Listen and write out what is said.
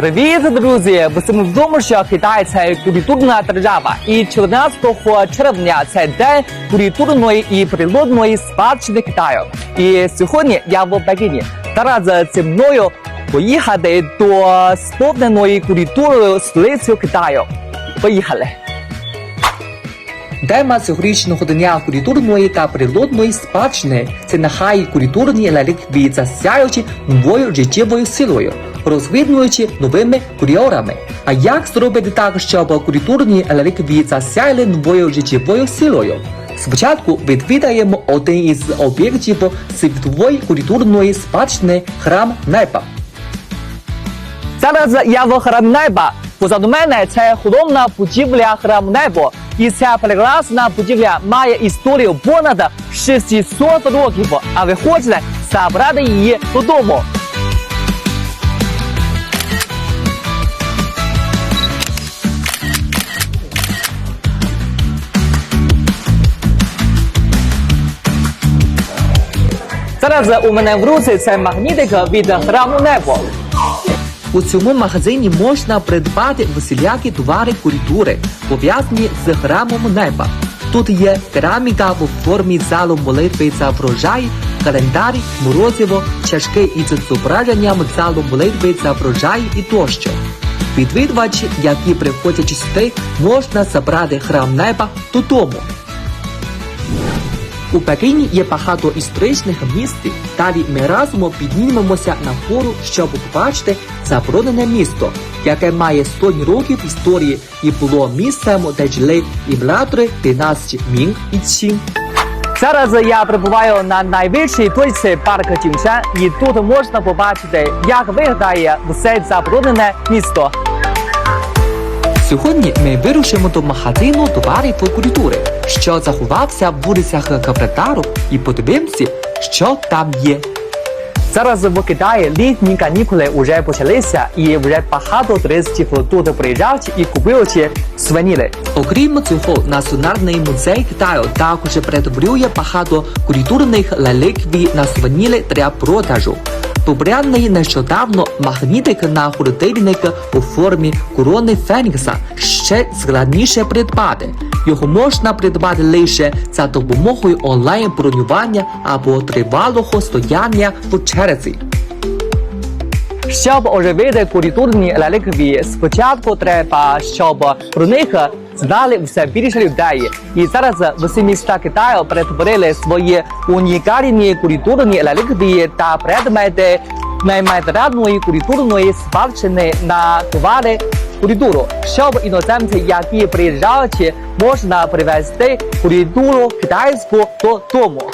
Привіт, друзі! Ви самі вдома, що Китай це культурна держава, і 14 червня це день культурної і природної спадщини Китаю. І сьогодні я в Пекіні. Зараз зі мною поїхати до сповненої культурою столиці Китаю. Поїхали! Тема цьогорічного дня культурної та природної спадщини це нехай культурні реліквії засяючи новою життєвою силою, розвиднуючи новими кольорами. А як зробити так, щоб культурні реліквії засяяли новою життєвою силою? Спочатку відвідаємо один із об'єктів світової культурної спадщини храм Неба. Зараз я в храм неба. Позаду мене це холодна будівля храм небо. І ця прекрасна будівля має історію понад 600 років. А ви хочете забрати її додому. Зараз у мене в руці це магнітик від храму небо. У цьому магазині можна придбати всілякі товари культури, пов'язані з храмом неба. Тут є кераміка у формі залу молитви за врожай, календар, морозиво, чашки із зображенням залу молитви за врожай і тощо. Відвідувачі, які приходять сюди, можна забрати храм неба додому. У Пекіні є багато історичних місць. Далі ми разом піднімемося на гору, щоб побачити заборонене місто, яке має 100 років історії і було місцем, де жили імператори династії Мін і Цін. Зараз я прибуваю на найвищій точці парку Тімшан, і тут можна побачити, як виглядає все заборонене місто. Сьогодні ми вирушимо до магазину товарів культури, що заховався в вулицях Кавратару, і подивимося, що там є. Зараз в Китаї літні канікули вже почалися, і вже багато туристів тут приїжджають і купують сувеніри. Окрім цього, Національний музей Китаю також придбує багато культурних реліквій на сувеніри для продажу. Побряний нещодавно магнітик на холодильник у формі корони Фенікса ще складніше придбати. Його можна придбати лише за допомогою онлайн бронювання або тривалого стояння в черзі. Щоб оживити культурні реліквії, спочатку треба, щоб про них знали все більше людей. І зараз всі міста Китаю перетворили свої унікальні культурні реліквії та предмети найматеріальної культурної спадщини на товари культуру, щоб іноземці, які приїжджають, можна привезти культуру китайську додому.